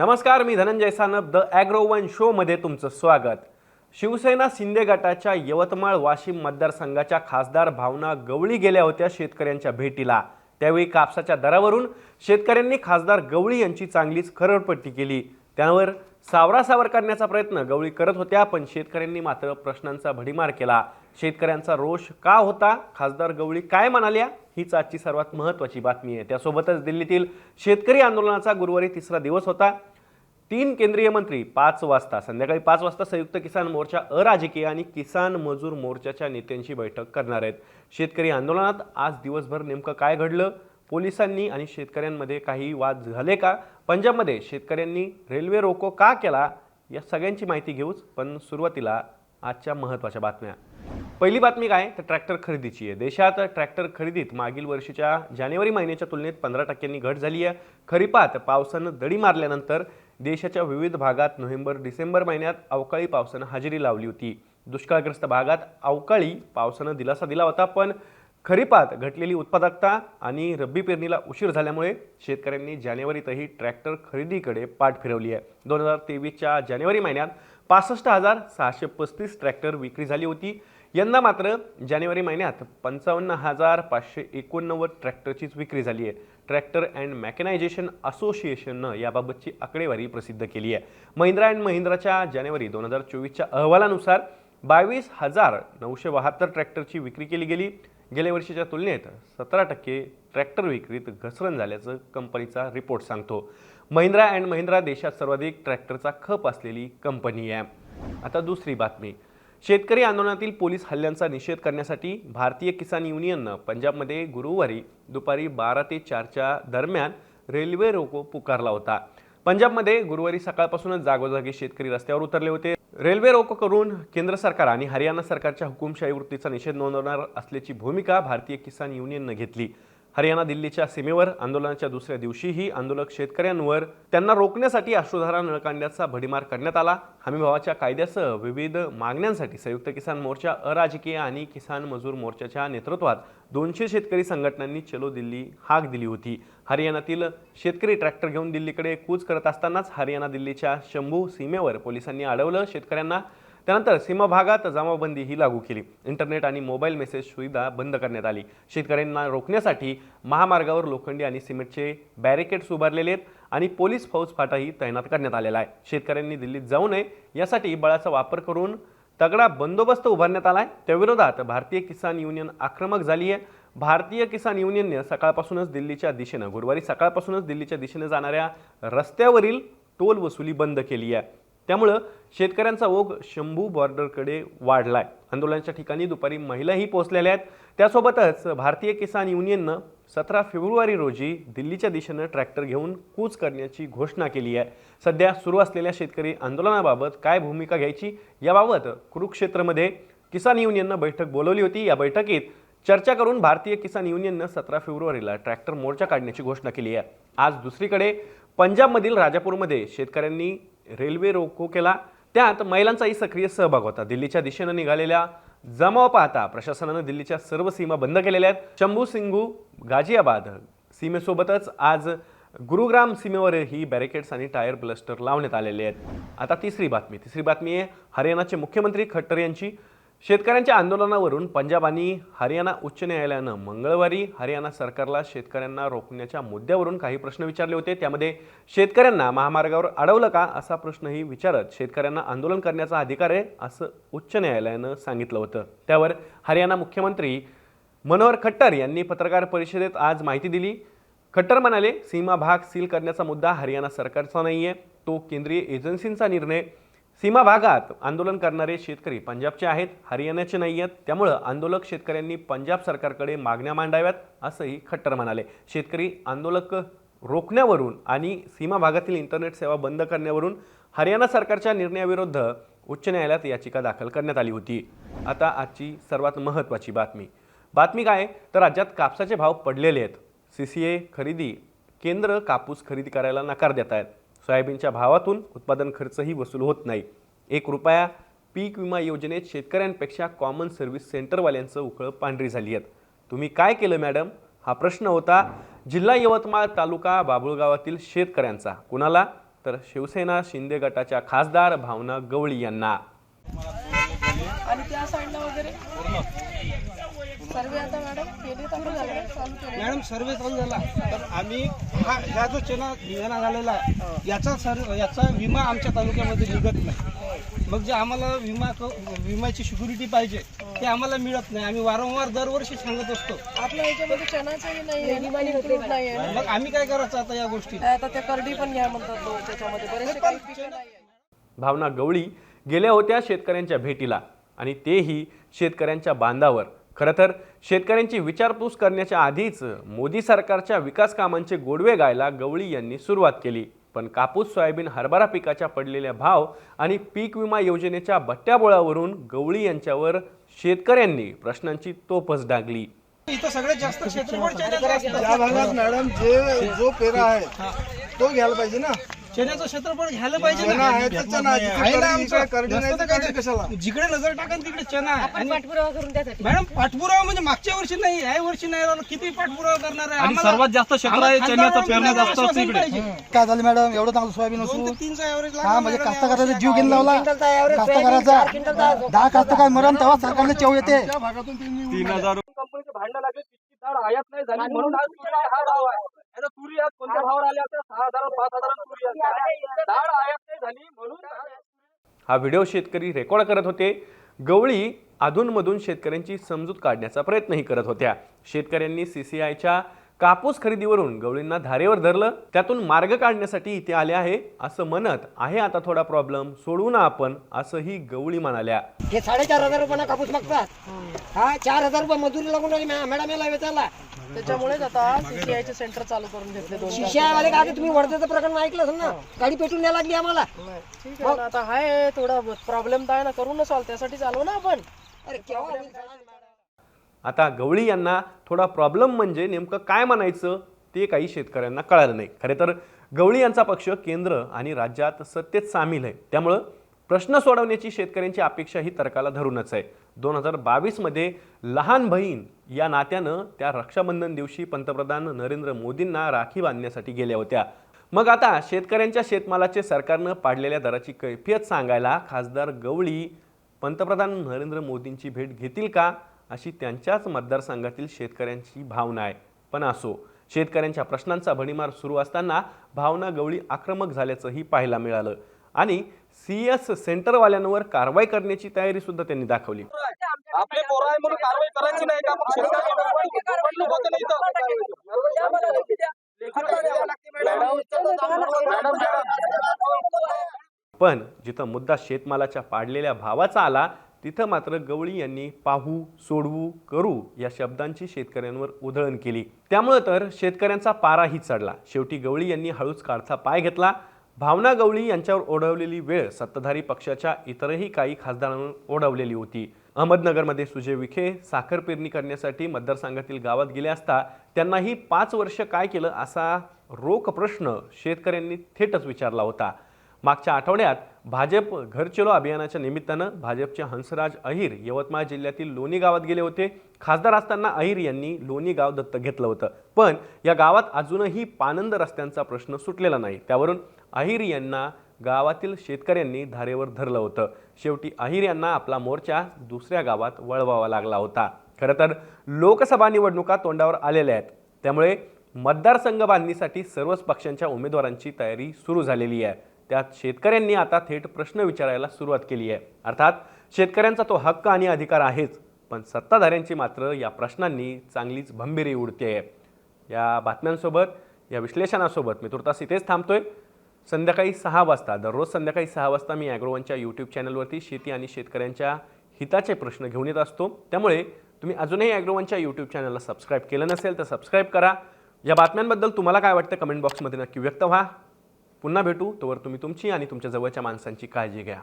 नमस्कार मी Dhananjay Sanap the agro one शोमध्ये तुमचं स्वागत. शिवसेना शिंदे गटाच्या यवतमाळ वाशिम मतदारसंघाच्या खासदार भावना गवळी गेल्या होत्या शेतकऱ्यांच्या भेटीला. त्यावेळी कापसाच्या दरावरून शेतकऱ्यांनी खासदार गवळी यांची चांगलीच खरडपट्टी केली. त्यावर सावरासावर करण्याचा प्रयत्न गवळी करत होत्या पण शेतकऱ्यांनी मात्र प्रश्नांचा भडीमार केला. शेतकऱ्यांचा रोष का होता? खासदार गवळी काय म्हणाल्या? हीच आजची सर्वात महत्त्वाची बातमी आहे. त्यासोबतच दिल्लीतील शेतकरी आंदोलनाचा गुरुवारी तिसरा दिवस होता. तीन केंद्रीय मंत्री पाच वाजता संध्याकाळी पाच वाजता संयुक्त किसान मोर्चा अराजकीय आणि किसान मजूर मोर्चाच्या नेत्यांची बैठक करणार आहेत. शेतकरी आंदोलनात आज दिवसभर नेमकं काय घडलं? पोलिसांनी आणि शेतकऱ्यांमध्ये काही वाद झाले का? पंजाबमध्ये शेतकऱ्यांनी रेल्वे रोको का केला? या सगळ्यांची माहिती घेऊच पण सुरुवातीला आजच्या महत्त्वाच्या बातम्या. पहिली बातमी काय? तर ट्रॅक्टर खरेदीची आहे. देशात ट्रॅक्टर खरेदीत मागील वर्षीच्या जानेवारी महिन्याच्या तुलनेत पंधरा टक्क्यांनी घट झाली आहे. खरीपात पावसानं दडी मारल्यानंतर देशाच्या विविध भागात नोव्हेंबर डिसेंबर महिन्यात अवकाळी पावसानं हजेरी लावली होती. दुष्काळग्रस्त भागात अवकाळी पावसानं दिलासा दिला होता पण खरीपात घटलेली उत्पादकता आणि रब्बी पेरणीला उशीर झाल्यामुळे शेतकऱ्यांनी जानेवारीतही ट्रॅक्टर खरेदीकडे पाठ फिरवली आहे. दोन हजार तेवीसच्या जानेवारी महिन्यात पासष्ट हजार सहाशे पस्तीस ट्रॅक्टर विक्री झाली होती. यंदा मात्र जानेवारी महिन्यात पंचावन्न हजार पाचशे एकोणनव्वद ट्रॅक्टरचीच विक्री झाली आहे. ट्रॅक्टर अँड मॅकनायझेशन असोसिएशननं याबाबतची आकडेवारी प्रसिद्ध केली आहे. महिंद्रा अँड महिंद्राच्या जानेवारी दोन हजार चोवीसच्या अहवालानुसार बावीस हजार नऊशे बहात्तर ट्रॅक्टरची विक्री केली गेली. गेल्या वर्षीच्या तुलनेत सतरा टक्के ट्रॅक्टर विक्रीत घसरण झाल्याचं कंपनीचा रिपोर्ट सांगतो. महिंद्रा अँड महिंद्रा देशात सर्वाधिक ट्रॅक्टरचा खप असलेली कंपनी आहे. आता दुसरी बातमी. शेतकरी आंदोलनातील पोलीस हल्ल्यांचा निषेध करण्यासाठी भारतीय किसान युनियननं पंजाबमध्ये गुरुवारी दुपारी बारा ते चारच्या दरम्यान रेल्वे रोको पुकारला होता. पंजाबमध्ये गुरुवारी सकाळपासूनच जागोजागी शेतकरी रस्त्यावर उतरले होते. रेल्वे रोको करून केंद्र सरकार आणि हरियाणा सरकारच्या हुकुमशाही वृत्तीचा निषेध नोंदवणार असल्याची भूमिका भारतीय किसान युनियननं घेतली. हरियाणा दिल्लीच्या सीमेवर आंदोलनाच्या दुसऱ्या दिवशीही आंदोलक शेतकऱ्यांवर त्यांना रोखण्यासाठी अश्रुधारा नळकांड्याचा भडीमार करण्यात आला. हमीभावाच्या कायद्यासह विविध मागण्यांसाठी संयुक्त किसान मोर्चा अराजकीय आणि किसान मजूर मोर्चाच्या नेतृत्वात दोनशे शेतकरी संघटनांनी चलो दिल्ली हाक दिली होती. हरियाणातील शेतकरी ट्रॅक्टर घेऊन दिल्लीकडे कूच करत असतानाच हरियाणा दिल्लीच्या शंभू सीमेवर पोलिसांनी अडवलं. शेतकऱ्यांना त्यानंतर सीमाभागात जमावबंदी ही लागू केली. इंटरनेट आणि मोबाईल मेसेज सुविधा बंद करण्यात आली. शेतकऱ्यांना रोखण्यासाठी महामार्गावर लोखंडी आणि सिमेंटचे बॅरिकेड्स उभारलेले आहेत आणि पोलीस फौज फाटाही तैनात करण्यात आलेला आहे. शेतकऱ्यांनी दिल्लीत जाऊ नये यासाठी बळाचा वापर करून तगडा बंदोबस्त उभारण्यात आला आहे त्याविरोधात भारतीय किसान युनियन आक्रमक झाली आहे. भारतीय किसान युनियनने सकाळपासूनच दिल्लीच्या दिशेनं गुरुवारी सकाळपासूनच दिल्लीच्या दिशेनं जाणाऱ्या रस्त्यावरील टोल वसुली बंद केली आहे. त्यामुळं शेतकऱ्यांचा ओघ शंभू बॉर्डरकडे वाढला आहे आंदोलनाच्या ठिकाणी दुपारी महिलाही पोहोचलेल्या आहेत. त्यासोबतच भारतीय किसान युनियननं सतरा फेब्रुवारी रोजी दिल्लीच्या दिशेनं ट्रॅक्टर घेऊन कूच करण्याची घोषणा केली आहे. सध्या सुरू असलेल्या शेतकरी आंदोलनाबाबत काय भूमिका घ्यायची याबाबत कुरुक्षेत्रमध्ये किसान युनियननं बैठक बोलवली होती. या बैठकीत चर्चा करून भारतीय किसान युनियननं सतरा फेब्रुवारीला ट्रॅक्टर मोर्चा काढण्याची घोषणा केली आहे. आज दुसरीकडे पंजाबमधील राजापूरमध्ये शेतकऱ्यांनी रेल्वे रोको केला. त्यात महिलांचाही सक्रिय सहभाग होता. दिल्लीच्या दिशेनं निघालेल्या जमाव पाहता प्रशासनानं दिल्लीच्या सर्व सीमा बंद केलेल्या आहेत. चंबू सिंगू गाझियाबाद सीमेसोबतच आज गुरुग्राम सीमेवरही बॅरिकेड्स आणि टायर ब्लस्टर लावण्यात आलेले आहेत. आता तिसरी बातमी. तिसरी बातमी आहे हरियाणाचे मुख्यमंत्री खट्टर यांची शेतकऱ्यांच्या आंदोलनावरून पंजाब आणि हरियाणा उच्च न्यायालयानं मंगळवारी हरियाणा सरकारला शेतकऱ्यांना रोखण्याच्या मुद्द्यावरून काही प्रश्न विचारले होते. त्यामध्ये शेतकऱ्यांना महामार्गावर अडवलं का असा प्रश्नही विचारत शेतकऱ्यांना आंदोलन करण्याचा अधिकार आहे असं उच्च न्यायालयानं सांगितलं होतं. त्यावर हरियाणा मुख्यमंत्री मनोहर खट्टर यांनी पत्रकार परिषदेत आज माहिती दिली. खट्टर म्हणाले सीमा भाग सील करण्याचा मुद्दा हरियाणा सरकारचा नाही आहे तो केंद्रीय एजन्सींचा निर्णय सीमा भागात आंदोलन करणारे शेतकरी पंजाबचे आहेत हरियाणाचे नाही आहेत त्यामुळं आंदोलक शेतकऱ्यांनी पंजाब सरकारकडे मागण्या मांडाव्यात असंही खट्टर म्हणाले. शेतकरी आंदोलक रोखण्यावरून आणि सीमा भागातील इंटरनेट सेवा बंद करण्यावरून हरियाणा सरकारच्या निर्णयाविरुद्ध उच्च न्यायालयात याचिका दाखल करण्यात आली होती. आता आजची सर्वात महत्त्वाची बातमी. बातमी काय? तर राज्यात कापसाचे भाव पडलेले आहेत. सी सी ए खरेदी केंद्र कापूस खरेदी करायला नकार देत आहेत सोयाबीनच्या भावातून उत्पादन खर्चही वसूल होत नाही. एक रुपया पीक विमा योजनेत शेतकऱ्यांपेक्षा कॉमन सर्व्हिस सेंटरवाल्यांचं उकळं पांढरी झाली आहेत. तुम्ही काय केलं मॅडम हा प्रश्न होता जिल्हा यवतमाळ तालुका बाबुळगावातील शेतकऱ्यांचा. कुणाला? तर शिवसेना शिंदे गटाच्या खासदार भावना गवळी यांना आणि त्या साईडला वगैरे सर्वे आता मॅडम केले चालू झाले का? मॅडम सर्वे चालू झाला तर आम्ही हा ह्या जो चेना निघाला झालेला आहे याचा सर याचा विमा आमच्या तालुक्यामध्ये निघत नाही. मग जे आम्हाला विमा क- विम्याची सिक्युरिटी पाहिजे ते आम्हाला मिळत नाही. आम्ही वारंवार दरवर्षी सांगत असतो. आपल्या ह्याच्यामध्ये चणाचंही नाही मग आम्ही काय करायचं आता या गोष्टी? आता त्या करडी पण घ्या म्हणतात त्याच्यामध्ये. बरेचसे भावना गवळी गेल्या होत्या शेतकऱ्यांच्या भेटीला आणि तेही शेतकऱ्यांच्या बांधावर. खरं तर शेतकऱ्यांची विचारपूस करण्याच्या आधीच मोदी सरकारच्या विकास कामांचे गोडवे गायला गवळी यांनी सुरुवात केली. पण कापूस सोयाबीन हरभरा पिकाच्या पडलेल्या भाव आणि पीक विमा योजनेच्या बट्ट्याबोळावरून गवळी यांच्यावर शेतकऱ्यांनी प्रश्नांची तोपच डागली इथं सगळ्यात जास्त क्षेत्रफळ भागात मॅडम जे जो पेरा आहे तो घ्यायला पाहिजे ना. चेन्याचं क्षेत्रफळ घ्यायला पाहिजे चणा ना. आहे तर चणा आहे. ना जिकडे आमचं. करडी नाही तर करडी कशाला? जिकडे नजर टाका ना तिकडे चना आहे. आणि मॅडम पाठपुरावा म्हणजे मागच्या वर्षी नाही या वर्षी नाही राहिलं. किती पाठपुरावा करणार आहे? आम्हाला- सर्वात जास्त क्षेत्र आहे आम्हाला चण्याचं पेरण्या जास्त आश्वासन. पाहिजे. काय झालं मॅडम? एवढं चांगलं सोयाबीन दोन असून? तीनचा ऍव्हरेज हा म्हणजे कास्तकाराचा जीव घेऊन लावला. कास्तकाराचा दहा कास्तकार मरण तेव्हा सरकारने चेव येते. तीन हजार कंपनीचे भांडण लागले तितकी डाळ आयात नाही झाली म्हणून आज हा भाव आहे. तुरी आज कोणत्या भावावर आल्या तर? सहा हजार पाच तुरी. डाळ आयात नाही झाली म्हणून हा व्हिडिओ शेतकरी रेकॉर्ड करत होते. गवळी अधूनमधून शेतकऱ्यांची समजूत काढण्याचा प्रयत्नही करत होत्या. शेतकऱ्यांनी सी सी आयच्या कापूस खरेदीवरून गवळींना धारेवर धरलं त्यातून मार्ग काढण्यासाठी इथे आले आहे असं म्हणत आहे आता थोडा प्रॉब्लेम सोडवू ना आपण असंही गवळी म्हणाल्या. हे साडेचार हजार रुपयाला कापूस मागतात. हा चार हजार रुपये मजुरी लागून राहिली मॅ- मॅडम याला वेचायला त्याच्यामुळेच आता सीसीआयचे सेंटर चालू करून घेतले दोन चार. शिष्यावाले का तुम्ही वर्धेचं प्रकरण ऐकलं असेल ना? गाडी पेटून द्यायला लागली आम्हाला. ठीक आहे ना, आता हाय थोडा प्रॉब्लेम तर आहे ना करू ना सॉल्व त्यासाठी चालू ना आपण. अरे केव्हा होईल. आता गवळी यांना थोडा प्रॉब्लेम म्हणजे नेमकं काय म्हणायचं ते काही शेतकऱ्यांना कळालं नाही. खरे तर गवळी यांचा पक्ष केंद्र आणि राज्यात सत्तेत सामील आहे. त्यामुळं प्रश्न सोडवण्याची शेतकऱ्यांची अपेक्षा ही तर्काला धरूनच आहे. दोन हजार बावीसमध्ये लहान बहीण या नात्यानं त्या रक्षाबंधन दिवशी पंतप्रधान नरेंद्र मोदींना राखी बांधण्यासाठी गेल्या होत्या. मग आता शेतकऱ्यांच्या शेतमालाचे सरकारनं पाडलेल्या दराची कैफियत सांगायला खासदार गवळी पंतप्रधान नरेंद्र मोदींची भेट घेतील का? अशी त्यांच्याच मतदारसंघातील शेतकऱ्यांची भावना आहे. पण असो शेतकऱ्यांच्या प्रश्नांचा भडीमार सुरू असताना भावना गवळी आक्रमक झाल्याचंही पाहायला मिळालं. आणि सी एस सेंटरवाल्यांवर कारवाई करण्याची तयारी सुद्धा त्यांनी दाखवली. आपले पोरं आहे म्हणून कारवाई करायची नाही का? मग शेतकरी निवडणूक होते नाही पण जिथं मुद्दा शेतमालाच्या पाडलेल्या भावाचा आला तिथं मात्र गवळी यांनी पाहू सोडवू करू या शब्दांची शेतकऱ्यांवर उधळण केली. त्यामुळं तर शेतकऱ्यांचा पाराही चढला. शेवटी गवळी यांनी हळूच काढता पाय घेतला. भावना गवळी यांच्यावर ओढवलेली वेळ सत्ताधारी पक्षाच्या इतरही काही खासदारांवर ओढवलेली होती. अहमदनगरमध्ये सुजय विखे साखर पेरणी करण्यासाठी मतदारसंघातील गावात गेले असता त्यांनाही पाच वर्ष काय केलं असा रोख प्रश्न शेतकऱ्यांनी थेटच विचारला होता. मागच्या आठवड्यात भाजप घर चलो अभियानाच्या निमित्तानं भाजपचे हंसराज अहिर यवतमाळ जिल्ह्यातील लोणी गावात गेले होते. खासदार असताना अहिर यांनी लोणी गाव दत्तक घेतलं होतं. पण या गावात अजूनही पानंद रस्त्यांचा प्रश्न सुटलेला नाही. त्यावरून अहिर यांना गावातील शेतकऱ्यांनी धारेवर धरलं होतं. शेवटी अहिर यांना आपला मोर्चा दुसऱ्या गावात वळवावा लागला होता. खरं तर लोकसभा निवडणुका तोंडावर आलेल्या आहेत. त्यामुळे मतदारसंघ बांधणीसाठी सर्वच पक्षांच्या उमेदवारांची तयारी सुरू झालेली आहे. त्यात शेतकऱ्यांनी आता थेट प्रश्न विचारायला सुरुवात केली आहे. अर्थात शेतकऱ्यांचा तो हक्क आणि अधिकार आहेच पण सत्ताधाऱ्यांची मात्र या प्रश्नांनी चांगलीच भंभीरी उडते आहे. या बातम्यांसोबत या विश्लेषणासोबत मी तुर्तास इथेच थांबतोय. संध्याकाळी सहा वाजता दररोज संध्याकाळी सहा वाजता मी ॲग्रोवनच्या यूट्यूब चॅनलवरती शेती आणि शेतकऱ्यांच्या हिताचे प्रश्न घेऊन येत असतो. त्यामुळे तुम्ही अजूनही ॲग्रोवनच्या यूट्यूब चॅनलला सबस्क्राईब केलं नसेल तर सबस्क्राईब करा. या बातम्यांबद्दल तुम्हाला काय वाटतं कमेंट बॉक्समध्ये नक्की व्यक्त व्हा. पुन्हा भेटू तोवर तुम्ही तुमची आणि तुमच्या जवळच्या माणसांची काळजी घ्या.